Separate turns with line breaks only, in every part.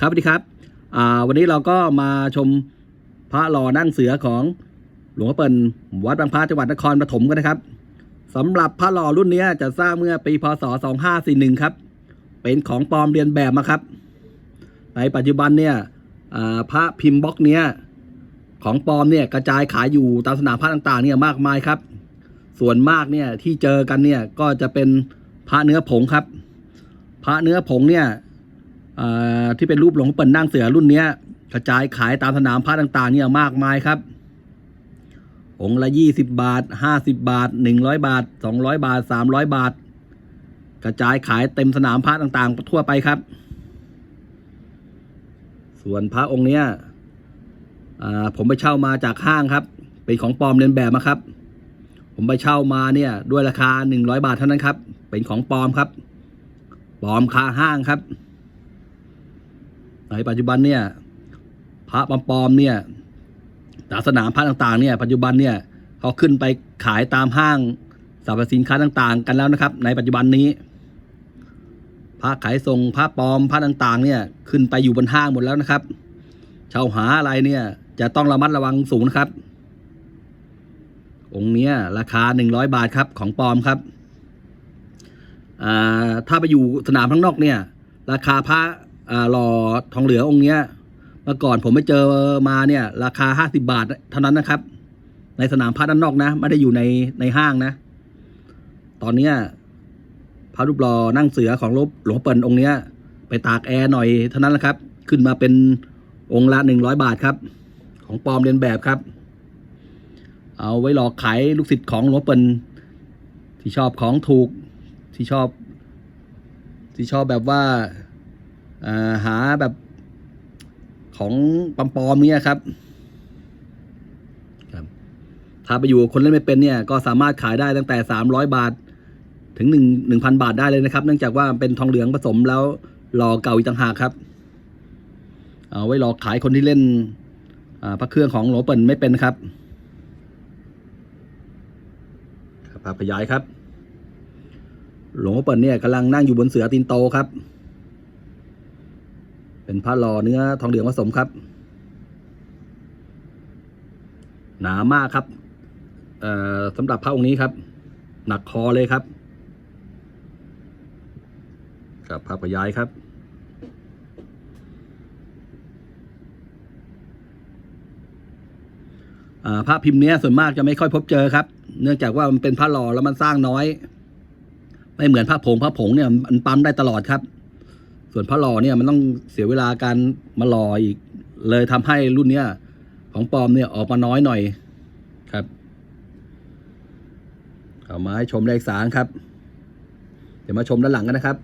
ครับสวัสดีครับวันนี้เราก็มาชมพระหล่อนั่งเสือของหลวงพ่อเปิ่นวัดบางพระจังหวัดนครปฐมกันนะครับสำหรับพระหล่อรุ่นนี้จะสร้างเมื่อปีพศ 2541 ครับ เป็นของปลอมเรียนแบบมาครับ ในปัจจุบันเนี่ยพระพิมพ์บล็อกเนี้ยของปลอมเนี่ยกระจายขายอยู่ตามสนามพระต่างๆเนี่ยมากมายครับ ส่วนมากเนี่ยที่เจอกันเนี่ยก็จะเป็นพระเนื้อผงครับ พระเนื้อผงเนี่ย ที่เป็นรูปหลวงเปิ่นนั่งเสือรุ่นเนี้ยกระจายขายตามสนามพระต่างๆ เนี่ยมากมายครับ องค์ละยี่สิบบาทห้าสิบบาทหนึ่งร้อยบาทสองร้อยบาทสามร้อยบาท กระจายขายเต็มสนามพระต่างๆ ทั่วไปครับ ส่วนพระองค์เนี้ยผมไปเช่ามาจากห้างครับ เป็นของปลอมเลียนแบบมาครับ ผมไปเช่ามาเนี่ย ด้วยราคาหนึ่งร้อยบาทเท่านั้นครับ เป็นของปลอมครับ ปลอมคาห้างครับ ในปัจจุบันเนี่ยพระปลอมๆเนี่ยตาสนามพระต่างๆเนี่ยปัจจุบันเนี่ยเขาขึ้นไปขายตามห้างสรรพสินค้าต่างๆ กันแล้วนะครับ ในปัจจุบันนี้ พระขายส่งพระปลอมพระต่างๆ เนี่ยขึ้นไปอยู่บนห้างหมดแล้วนะครับช่าหาอะไรเนี่ย จะต้องระมัดระวังสูงนะครับ องค์เนี้ย ราคาหนึ่งร้อยบาทครับของปลอมครับถ้าไปอยู่สนามข้างนอกเนี่ย ราคาพระ หล่อทองเหลืององค์เนี้ยเมื่อก่อนผมไปเจอมาเนี่ย ราคาห้าสิบาทเท่านั้นนะครับ ในสนามพระด้านนอกนะ ไม่ได้อยู่ในในห้างนะ ตอนเนี้ยพระรูปหล่อนั่งเสือของลวงหลวงเปิ่นองค์เนี้ย ไปตากแอร์หน่อยเท่านั้นแหละครับ ขึ้นมาเป็นองค์ละหนึ่งร้อยบาทครับ ของปลอมเรียนแบบครับ เอาไว้หลอกขายลูกศิษย์ของหลวงเปิ่นที่ชอบของถูกที่ชอบ ที่ชอบแบบว่า หาแบบของปลอมเนี่ยครับครับ ถ้าไปอยู่คนเล่นไม่เป็นเนี่ย ก็สามารถขายได้ตั้งแต่สามร้อยบาท ถึงหนึ่งหนึ่งพันบาทได้เลยนะครับ เนื่องจากว่าเป็นทองเหลืองผสมแล้วหล่อเก่าอีกต่างหากครับ เอาไว้หลอกขายคนที่เล่นพระเครื่องของหลวงเปิ่นไม่เป็นครับครับภาพขยายครับ หลวงพ่อเปิ่นเนี่ยกำลังนั่งอยู่บนเสือตีนโตครับ เป็นผ้าหล่อเนื้อทองเหลืองผสมครับ หนามากครับสำหรับพระองค์นี้ครับ หนักคอเลยครับครับภาพขยายครับอ่าพระพิมพ์เนี้ยส่วนมากจะไม่ค่อยพบเจอครับ เนื่องจากว่ามันเป็นพระหล่อแล้วมันสร้างน้อย ไม่เหมือนพระผงพระผงเนี่ยมันปั๊มได้ตลอดครับ ส่วนพระหล่อเนี่ยมันต้องเสียเวลาการมาหล่ออีก เลยทำให้รุ่นเนี้ยของปลอมเนี่ยออกมาน้อยหน่อยครับเอามาให้ชมเลขสารครับ เดี๋ยวมาชมด้านหลังกันนะครับ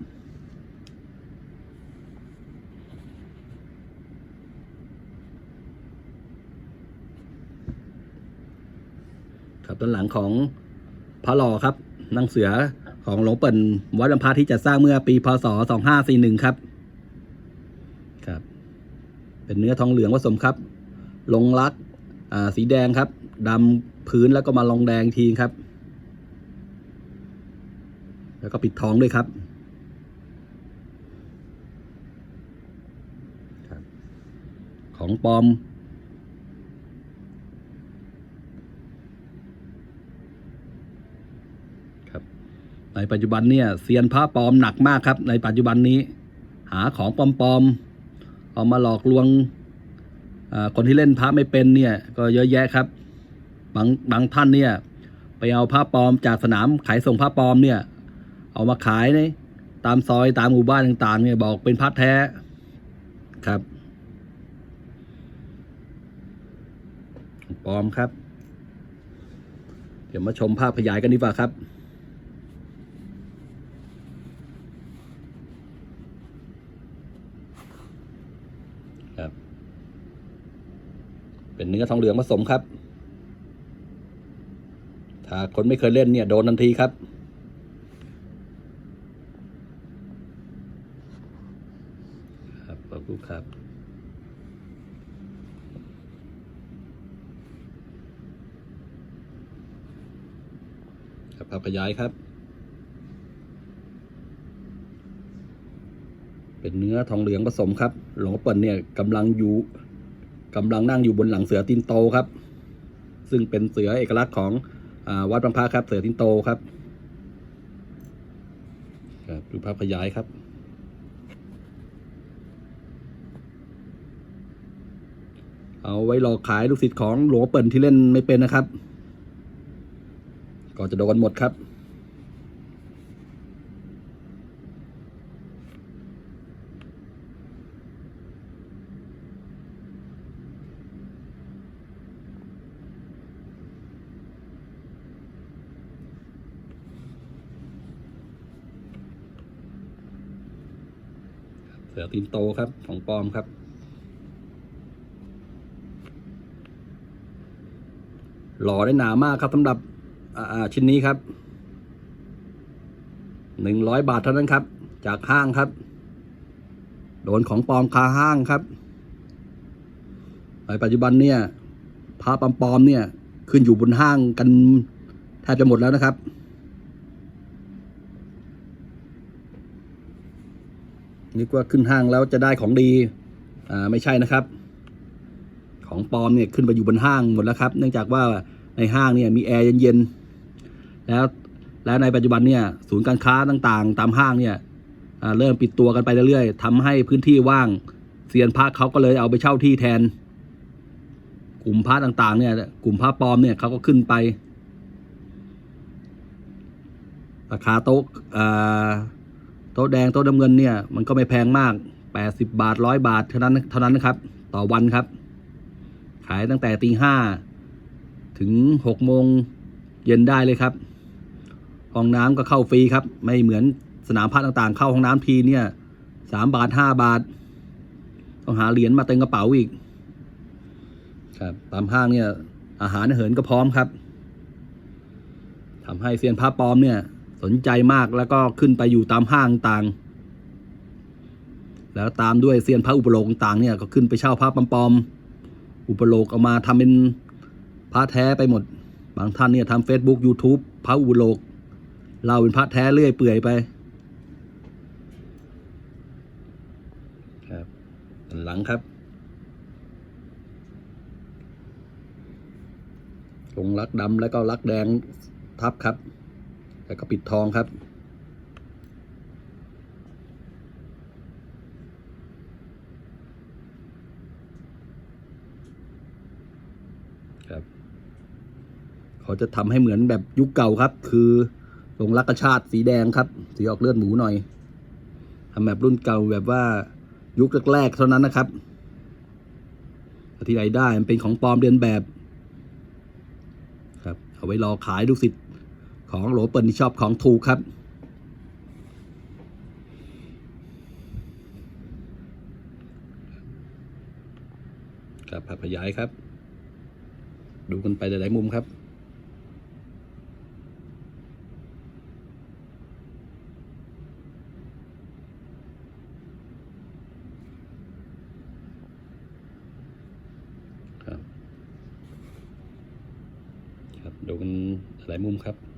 ครับด้านหลังของพระหล่อครับนางเสือ ของหลวงเปิ่นวัดลำพาที่จะสร้างเมื่อปีพศ 2541 ครับ ครับ เป็นเนื้อทองเหลืองผสมครับ ลงรักอ่าสีแดงครับดำพื้นแล้วก็มาลงแดงทีครับ แล้วก็ปิดทองด้วยครับครับของปลอม ครับ ในปัจจุบันเนี่ยเซียนพระปลอมหนักมากครับ ในปัจจุบันนี้ หาของปลอมๆเอามาหลอกลวงคนที่เล่นพระไม่เป็นเนี่ยก็เยอะแยะครับ บางบางท่านเนี่ยไปเอาพระปลอมจากสนามขายส่งพระปลอมเนี่ย เอามาขายในตามซอยตามหมู่บ้านต่าง ๆ เนี่ยบอกเป็นพระแท้ครับปลอมครับ เดี๋ยวมาชมภาพขยายกันดีกว่าครับ เป็นเนื้อทองเหลืองผสมครับ ถ้าคนไม่เคยเล่นเนี่ยโดนทันทีครับ ครับขอบคุณครับครับภาพขยายครับ เป็นเนื้อทองเหลืองผสมครับ หลวงพ่อเปิ่นเนี่ยกำลังอยู่ กำลังนั่งอยู่บนหลังเสือตินโตครับ ซึ่งเป็นเสือเอกลักษณ์ของอวัดบางพระครับ เสือตินโตครับครับดูภาพขยายครับ เอาไว้รอขายลูกศิษย์ของหลวงเปิ่นที่เล่นไม่เป็นนะครับ ก็จะโดนหมดครับ เสือตีนโตครับของปลอมครับ หล่อได้หนามากครับสำหรับชิ้นนี้ครับหนึ่งร้อยบาทเท่านั้นครับ จากห้างครับ โดนของปลอมคาห้างครับในปัจจุบันเนี่ยพระปลอมเนี่ย ขึ้นอยู่บนห้างกันแทบจะหมดแล้วนะครับ นึกว่าขึ้นห้างแล้วจะได้ของดี อ่าไม่ใช่นะครับ ของปลอมเนี่ยขึ้นไปอยู่บนห้างหมดแล้วครับ เนื่องจากว่าในห้างเนี่ยมีแอร์เย็นๆ แล้วและในปัจจุบันเนี่ยศูนย์การค้าต่างๆ ตามห้างเนี่ยเริ่มปิดตัวกันไปเรื่อยๆทำให้พื้นที่ว่างเซียนพระเขาก็เลยเอาไปเช่าที่แทน กลุ่มพระต่างๆ เนี่ยกลุ่มพระปลอมเนี่ยเขาก็ขึ้นไปราคาโต๊ะอ่า โต๊ะแดงโต๊ะน้ำเงินเนี่ยมันก็ไม่แพงมาก 80 บาทร้อยบาทเท่านั้นเท่านั้นนะครับ ต่อวันครับ ขายตั้งแต่ตีห้าถึงหกโมงเย็นได้เลยครับห้องน้ำก็เข้าฟรีครับ ไม่เหมือนสนามพระต่างๆ เข้าห้องน้ำทีเนี่ยสามบาทห้าบาท ต้องหาเหรียญมาเต็มกระเป๋าอีก ครับตามห้างเนี่ยอาหารเหินก็พร้อมครับทำให้เซียนพระปลอมเนี่ย สนใจมากแล้วก็ขึ้นไปอยู่ตามห้างต่าง แล้วตามด้วยเซียนพระอุปโลกต่างเนี่ยก็ขึ้นไปเช่าพระปลอมๆอุปโลกเอามาทำเป็นพระแท้ไปหมด บางท่านเนี่ยทำ Facebook YouTube พระอุปโลกเล่าเป็นพระแท้เรื่อยเปื่อยไปครับด้านหลังครับลงลักดำแล้วก็ลักแดงทับครับ แล้วก็ปิดทองครับ ครับ เขาจะทำให้เหมือนแบบยุคเก่าครับ คือลงลักกระชาติสีแดงครับ สีออกเลือดหมูหน่อยทำแบบรุ่นเก่าแบบว่ายุคแรกๆเท่านั้นนะครับที่ไหนได้มันเป็นของปลอมเรียนแบบ ครับ เอาไว้รอขายลูกศิษย์ ของโหลเปิลที่ชอบของถูกครับ ครับภาพขยายครับ ดูกันไปหลาย ๆ มุมครับครับครับดูกันหลายมุมครับ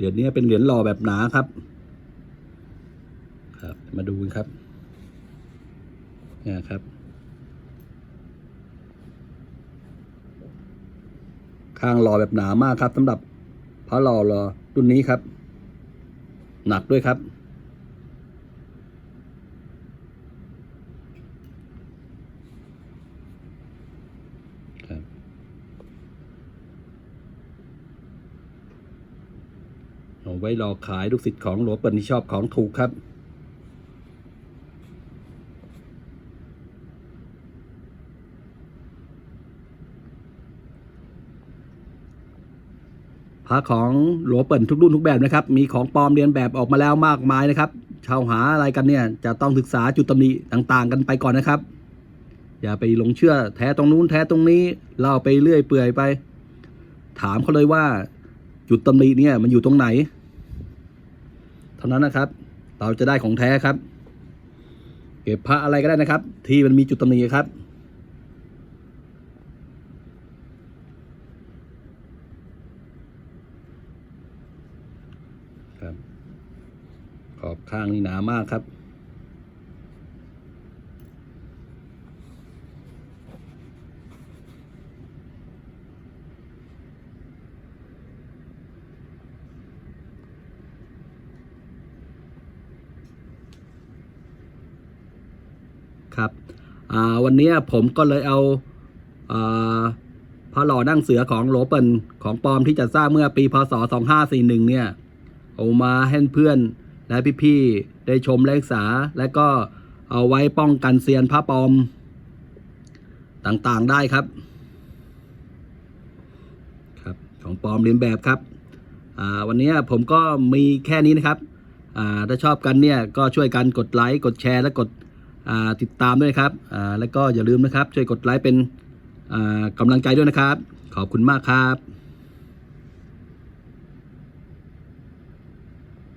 เหรียญนี้เป็นเหรียญหล่อแบบหนาครับ ครับ มาดูกันครับเนี่ยครับ ข้างหล่อแบบหนามากครับสำหรับพระหล่อหล่อรุ่นนี้ครับ หนักด้วยครับครับ เอาไว้รอขายลูกศิษย์ของหลวงเปิลที่ชอบของถูกครับ พระของหลวงเปิ่นทุกรุ่นทุกแบบนะครับ มีของปลอมเรียนแบบออกมาแล้วมากมายนะครับชาวหาอะไรกันเนี่ยจะต้องศึกษาจุดตำหนิต่างๆ กันไปก่อนนะครับ อย่าไปหลงเชื่อแท้ตรงนู้นแท้ตรงนี้เล่าไปเรื่อยเปื่อยไป ถามเขาเลยว่า จุดตำหนิเนี่ยมันอยู่ตรงไหน เท่านั้นนะครับ เราจะได้ของแท้ครับ เก็บพระอะไรก็ได้นะครับ ที่มันมีจุดตำหนิครับครับ ขอบข้างนี่หนามากครับ ครับวันนี้ผมก็เลยเอาพระหล่อนั่งเสือของโหลเปิลของปลอมที่จะสร้างเมื่อปีพศ 2541 เนี่ยเอามาให้เพื่อนและพี่ๆได้ชมและศึกษา และก็เอาไว้ป้องกันเซียนพระปลอมต่างๆได้ครับ ครับ ของปลอมเรียนแบบครับวันนี้ผมก็มีแค่นี้นะครับถ้าชอบกันเนี่ยก็ช่วยกันกดไลค์กดแชร์และกด ติดตามด้วยนะครับแล้วก็อย่าลืมนะครับ ช่วยกดไลค์เป็นกำลังใจด้วยนะครับ ขอบคุณมากครับ